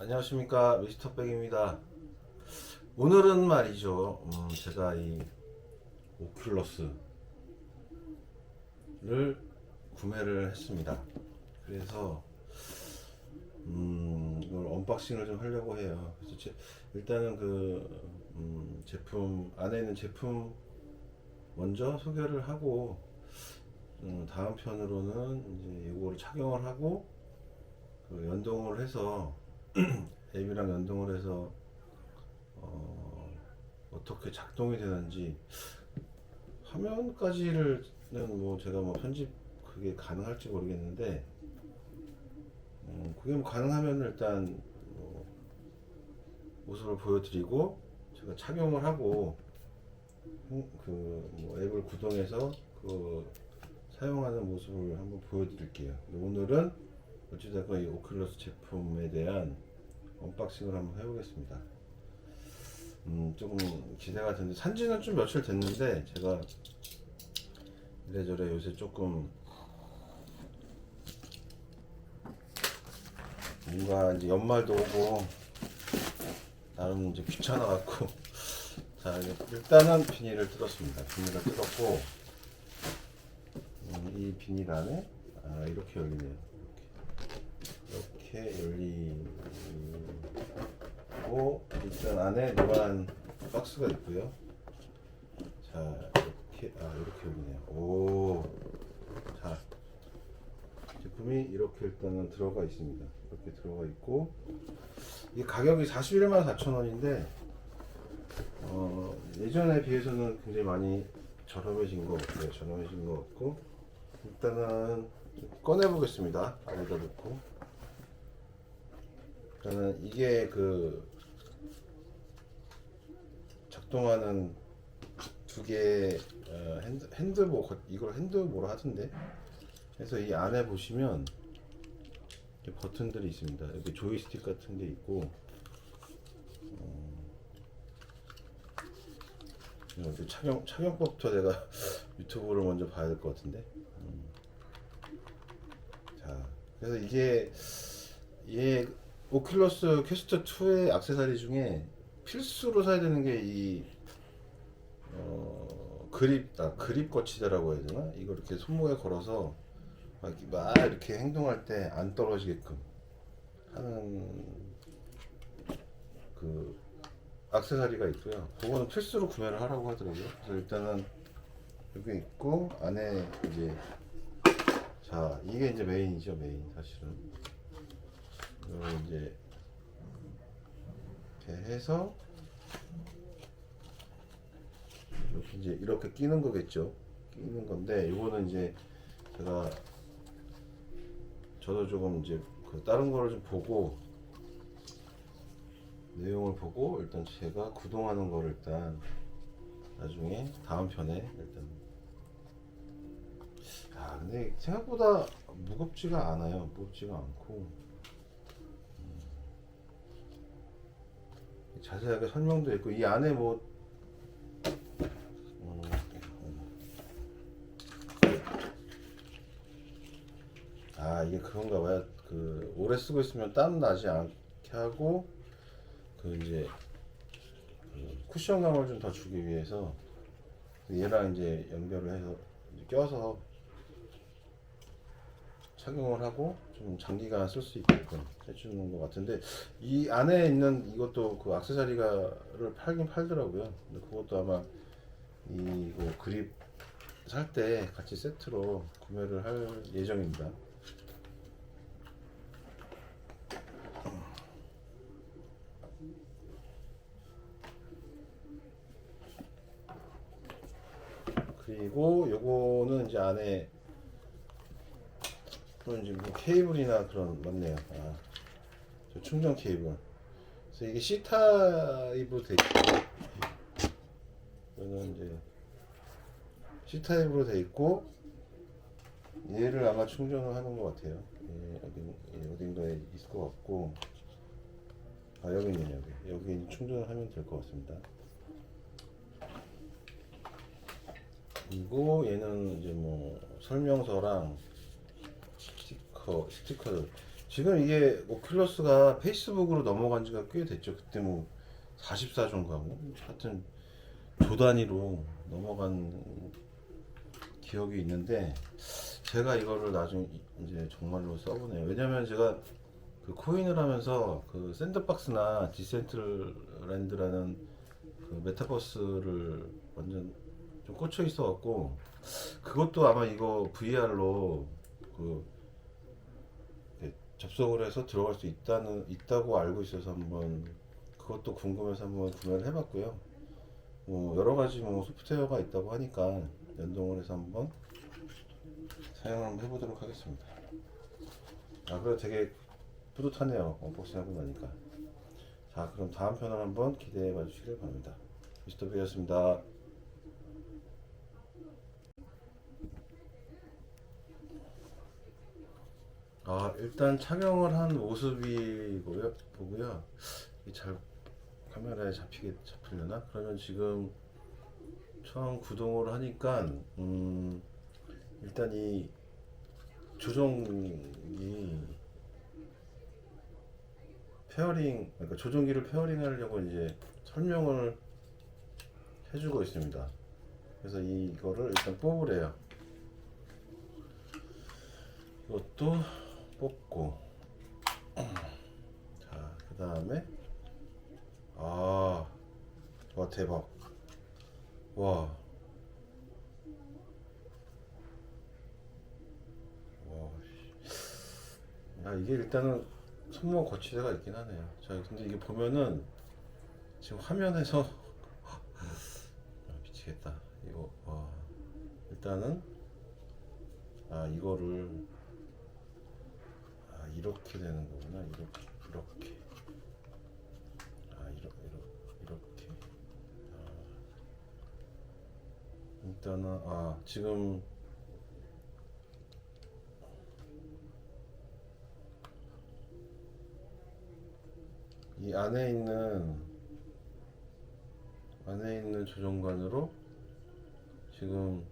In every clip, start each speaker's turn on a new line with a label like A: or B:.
A: 안녕하십니까 미스터 백입니다. 오늘은 말이죠. 음, 제가 이 오큘러스를 구매를 했습니다. 그래서 음, 이걸 언박싱을 좀 하려고 해요. 그래서 제- 일단은 그 음, 제품 안에 있는 제품 먼저 소개를 하고 음, 다음 편으로는 이제 이거를 착용을 하고 그 연동을 해서 앱이랑 연동을 해서 어, 어떻게 작동이 되는지 화면까지는 뭐 제가 뭐 편집 그게 가능할지 모르겠는데 음, 그게 뭐 가능하면 일단 뭐 모습을 보여드리고 제가 착용을 하고 그뭐 앱을 구동해서 그 사용하는 모습을 한번 보여드릴게요. 오늘은 어찌됐건 이 오큘러스 제품에 대한 언박싱을 한번 해보겠습니다. 음, 조금 기대가 되는데 산지는 좀 며칠 됐는데 제가 이래저래 요새 조금 뭔가 이제 연말도 오고 나름 이제 귀찮아 갖고 자 일단은 비닐을 뜯었습니다. 비닐을 뜯었고 음, 이 비닐 안에 아, 이렇게 열리네요. 이렇게, 열리고 일단 안에 노란 박스가 있고요. 자 이렇게 아 이렇게 열리네요. 오, 자 제품이 이렇게 일단은 들어가 있습니다. 이렇게 들어가 있고 이 가격이 41만 4천 원인데 어, 예전에 비해서는 굉장히 많이 저렴해진 것 같아요. 저렴해진 것 같고 일단은 꺼내 보겠습니다. 여기다 놓고 일단은 이게 그 작동하는 두 개의 어, 핸드 핸드보 거- 이걸 핸드보라 하던데 그래서 이 안에 보시면 버튼들이 있습니다. 이렇게 조이스틱 같은 게 있고 어, 그 착용 착용법부터 내가 유튜브를 먼저 봐야 될 것 같은데. 음. 자, 그래서 이게 이 오큘러스 퀘스트 2의 액세서리 중에 필수로 사야 되는 게이 어, 그립 아, 그립 거치대라고 해야 되나? 이거 이렇게 손목에 걸어서 막, 이렇게 막 이렇게 행동할 때 안 떨어지게끔 하는 그 액세서리가 있고요. 그거는 필수로 구매를 하라고 하더라고요. 그래서 일단은 여기 있고 안에 이제 자 이게 이제 메인이죠 메인 사실은 이거 이제 이렇게 해서 이렇게 이제 이렇게 끼는 거겠죠. 끼는 건데 이거는 이제 제가 저도 조금 이제 그 다른 거를 좀 보고 내용을 보고 일단 제가 구동하는 거를 일단 나중에 다음 편에 일단 아 근데 생각보다 무겁지가 않아요 무겁지가 않고 자세하게 설명도 있고 이 안에 뭐 음, 아 이게 그런가 봐요. 그 오래 쓰고 있으면 땀 나지 않게 하고 그 이제 그 쿠션감을 좀 더 주기 위해서 얘랑 이제 연결을 해서 껴서 착용을 하고 좀 장기간 쓸수 있게끔 해주는 것 같은데 이 안에 있는 이것도 그 액세서리가를 팔긴 팔더라고요. 근데 그것도 아마 이거 그립 살 때 같이 세트로 구매를 할 예정입니다. 그리고 요거는 이제 안에 그런 이제 뭐 케이블이나 그런 맞네요. 아, 저 충전 케이블. 그래서 이게 C 타입으로 돼 있고, 이거는 이제 C 타입으로 돼 있고, 얘를 아마 충전을 하는 것 같아요. 예, 어디 예, 어딘가에 있을 것 같고, 아 여기 있네요 여기 여기 충전을 하면 될 것 같습니다. 그리고 얘는 이제 뭐 설명서랑 스티커 스티커들 지금 이게 오큘러스가 페이스북으로 넘어간 지가 꽤 됐죠. 그때 뭐 44조인가 뭐 하여튼 조 단위로 넘어간 기억이 있는데 제가 이거를 나중에 이제 정말로 써보네요. 왜냐면 제가 그 코인을 하면서 그 샌드박스나 디센트랜드라는 그 메타버스를 완전 좀 꽂혀 있어 갖고 그것도 아마 이거 VR로 그 접속을 해서 들어갈 수 있다는 있다고 알고 있어서 한번 그것도 궁금해서 한번 구매를 해봤고요. 뭐 여러 가지 뭐 소프트웨어가 있다고 하니까 연동을 해서 한번 사용을 한번 해보도록 하겠습니다. 아 그래 되게 뿌듯하네요. 언박싱 하고 나니까. 자 그럼 다음 편을 한번 기대해 봐주시길 바랍니다. 미스터 비였습니다. 아 일단 착용을 한 모습이고요 보고요. 이게 잘 카메라에 잡히게 잡히려나? 그러면 지금 처음 구동을 하니까 음 일단 이 조종이 페어링 그러니까 조종기를 페어링 하려고 이제 설명을 해주고 있습니다. 그래서 이거를 일단 뽑으래요. 이것도 뽑고. 자 그 다음에 아와 대박. 와. 야 이게 일단은 손목 거치대가 있긴 하네요. 자 근데 이게 보면은 지금 화면에서 아, 미치겠다. 이거 와. 일단은 아 이거를 아 이렇게 되는 거구나. 이렇게 이렇게. 아 이렇게 이렇게. 아, 일단은 아 지금 이 안에 있는 안에 있는 조종관으로 지금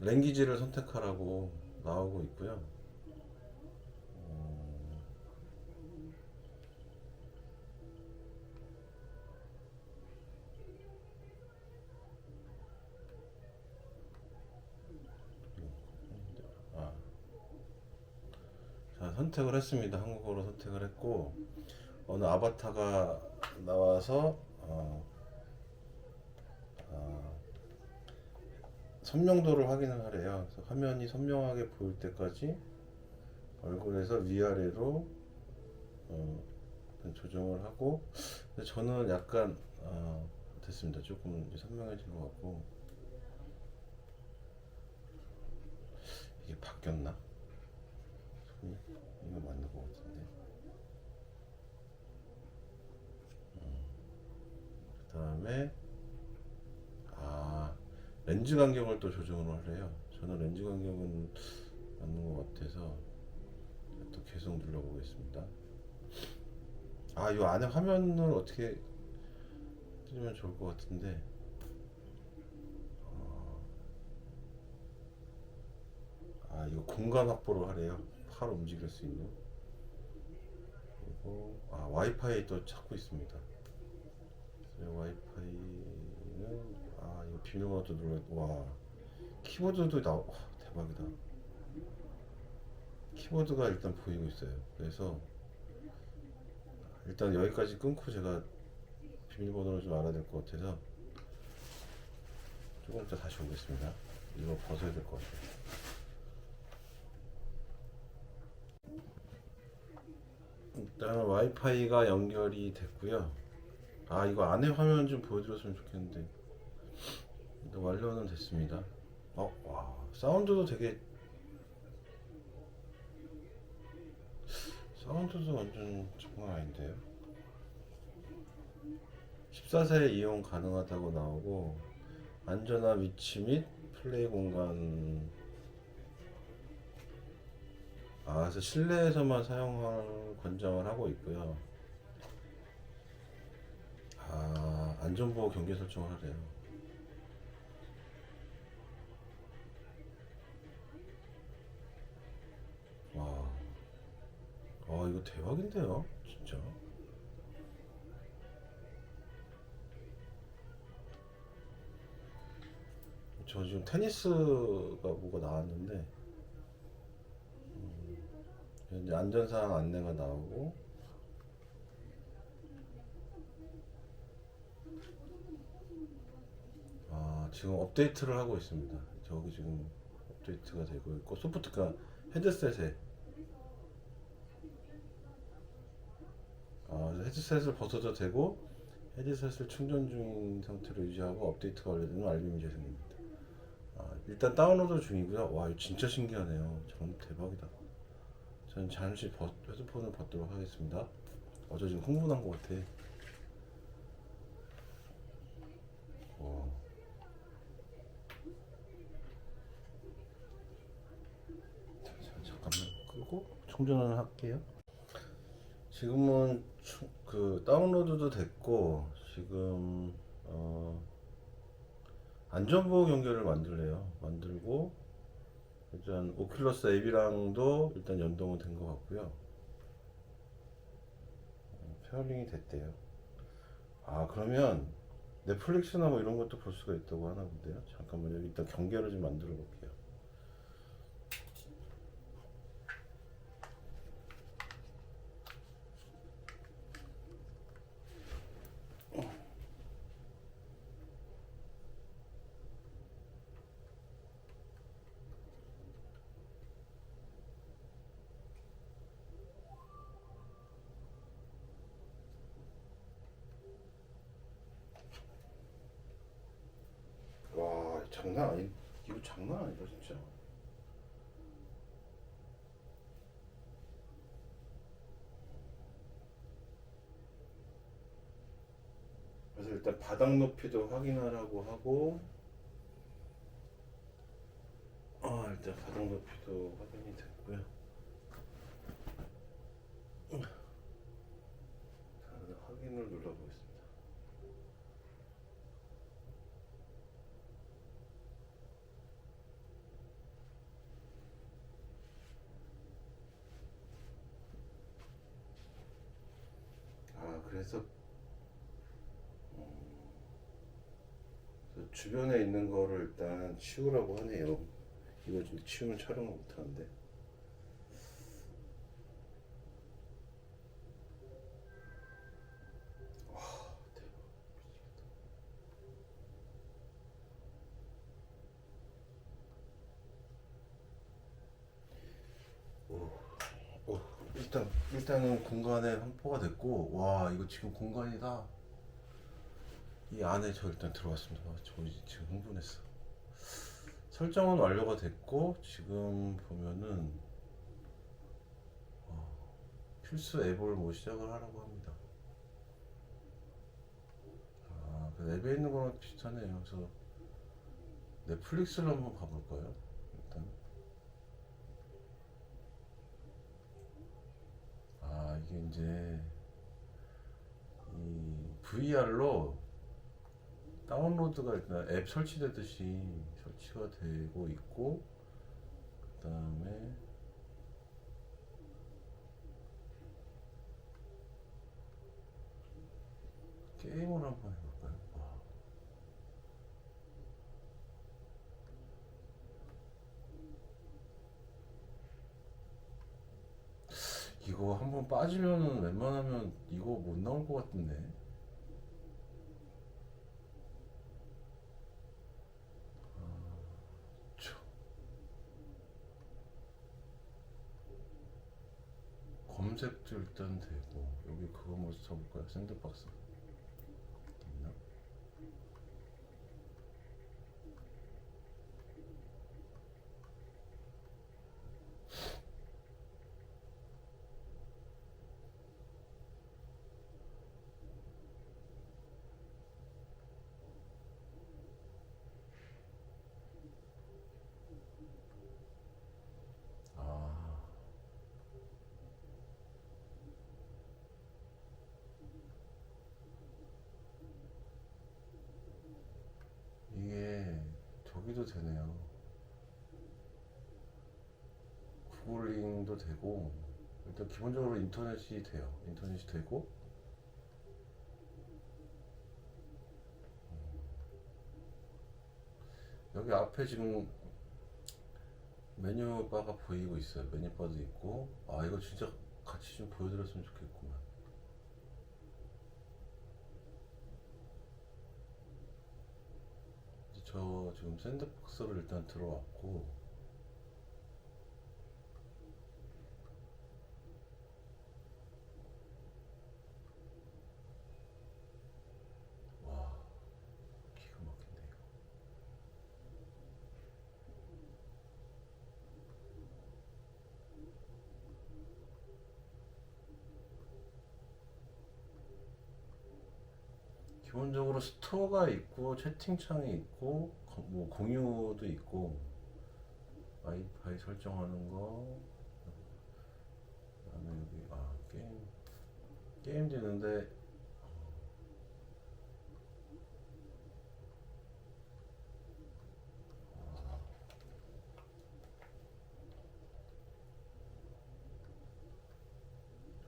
A: 랭귀지를 선택하라고 나오고 있고요. 선택을 했습니다. 한국어로 선택을 했고 어느 아바타가 나와서 어, 아, 선명도를 확인을 하래요. 그래서 화면이 선명하게 보일 때까지 얼굴에서 위아래로 어, 조정을 하고 저는 약간 어, 됐습니다. 조금 선명해진 것 같고 이게 바뀌었나? 손이 이거 맞는 것 같은데. 그 다음에 아 렌즈 간격을 또 조정을 하래요. 저는 렌즈 간격은 맞는 것 같아서 또 계속 눌러보겠습니다. 아, 이 안에 화면을 어떻게 뜨면 좋을 것 같은데. 어, 아, 이거 공간 확보를 하래요. 팔 움직일 수 있는. 그리고 아, 와이파이 또 찾고 있습니다. 네, 와이파이는 아 이거 비밀번호도 눌러 와. 키보드도 나 와, 대박이다. 키보드가 일단 보이고 있어요. 그래서 일단 여기까지 끊고 제가 비밀번호를 좀 알아야 될 것 같아서 조금 이따 다시 오겠습니다. 이거 벗어야 될 것 같아요. 일단 와이파이가 연결이 됐고요 아 이거 안에 화면 좀 보여드렸으면 좋겠는데. 완료는 됐습니다. 어, 와 사운드도 되게 사운드도 완전 장난 아닌데요? 14세 이용 가능하다고 나오고 안전한 위치 및 플레이 공간. 아 그래서 실내에서만 사용을 권장을 하고 있고요 아, 안전보호 경계 설정을 하래요. 와, 아 이거 대박인데요, 진짜. 저 지금 테니스가 뭐가 나왔는데 음, 이제 안전사항 안내가 나오고 아 지금 업데이트를 하고 있습니다. 저기 지금 업데이트가 되고 있고 소프트가 헤드셋에 아, 헤드셋을 벗어도 되고 헤드셋을 충전 중인 상태로 유지하고 업데이트가 완료되는 알림이 재생됩니다. 아, 일단 다운로드 중이고요. 와, 이거 진짜 신기하네요. 전 대박이다. 저는 잠시 벗, 헤드폰을 벗도록 하겠습니다. 어, 저 지금 흥분한 것 같아. 와. 자, 자, 잠깐만 끄고 충전을 할게요. 지금은 추- 그 다운로드도 됐고 지금 어 안전보호 연결을 만들래요. 만들고 일단 오큘러스 앱이랑도 일단 연동은 된 것 같고요. 어, 페어링이 됐대요. 아 그러면 넷플릭스나 뭐 이런 것도 볼 수가 있다고 하나 본데요. 잠깐만요. 일단 경계를 좀 만들어 볼게요. 와 장난 아니 이거 장난 아니다 진짜. 그래서 일단 바닥 높이도 확인하라고 하고 아 일단 바닥 높이도 확인이 됐고요. 확인을 눌러보겠습니다. 아 음, 그래서 주변에 있는 거를 일단 치우라고 하네요. 이거 좀 치우면 촬영을 못 하는데. 일단 일단은 공간에 확보가 됐고 와 이거 지금 공간이다. 이 안에 저 일단 들어왔습니다. 와, 저 지금 흥분했어. 설정은 완료가 됐고 지금 보면은 어, 필수 앱을 뭐 시작을 하라고 합니다. 아, 그 앱에 있는 거랑 비슷하네요. 그래서 넷플릭스를 한번 가볼까요? 일단 아 이게 이제 이 VR로 다운로드가 일단 앱 설치되듯이 설치가 되고 있고 그 다음에 게임을 한번 해볼까요? 와. 이거 한번 빠지면은 웬만하면 이거 못 나올 것 같은데. 쵸. 검색도 일단 되고 여기 그거 먼저 쳐볼까요? 샌드박스 있나? 아 이게 저기도 되네요. 구글링도 되고 일단 기본적으로 인터넷이 돼요. 인터넷이 되고 음, 여기 앞에 지금 메뉴바가 보이고 있어요. 메뉴바도 있고 아 이거 진짜 같이 좀 보여드렸으면 좋겠구만. 이제 저 지금 샌드박스를 일단 들어왔고 와 기가 막힌데 이거. 기본적으로 스토어가 있고 채팅창이 있고 거- 뭐 공유도 있고 와이파이 설정하는 거 그다음에 여기 아 게임 게임 되는데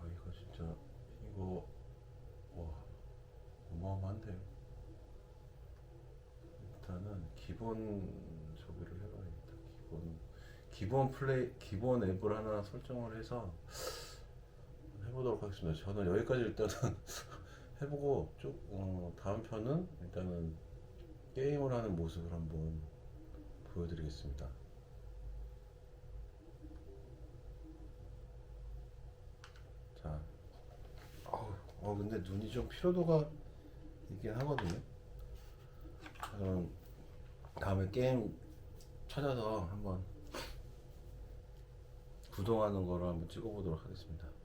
A: 아 이거 진짜 이거 와 어마어마 한데요. 일단은 기본 저기를 해봐야겠다. 기본 기본 플레이 기본 앱을 하나 설정을 해서 해보도록 하겠습니다. 저는 여기까지 일단은 해보고 쭉 어, 다음 편은 일단은 게임을 하는 모습을 한번 보여드리겠습니다. 자, 어우, 어 근데 눈이 좀 피로도가 있긴 하거든요. 그럼 다음에 게임 찾아서 한번 구동하는 거를 한번 찍어보도록 하겠습니다.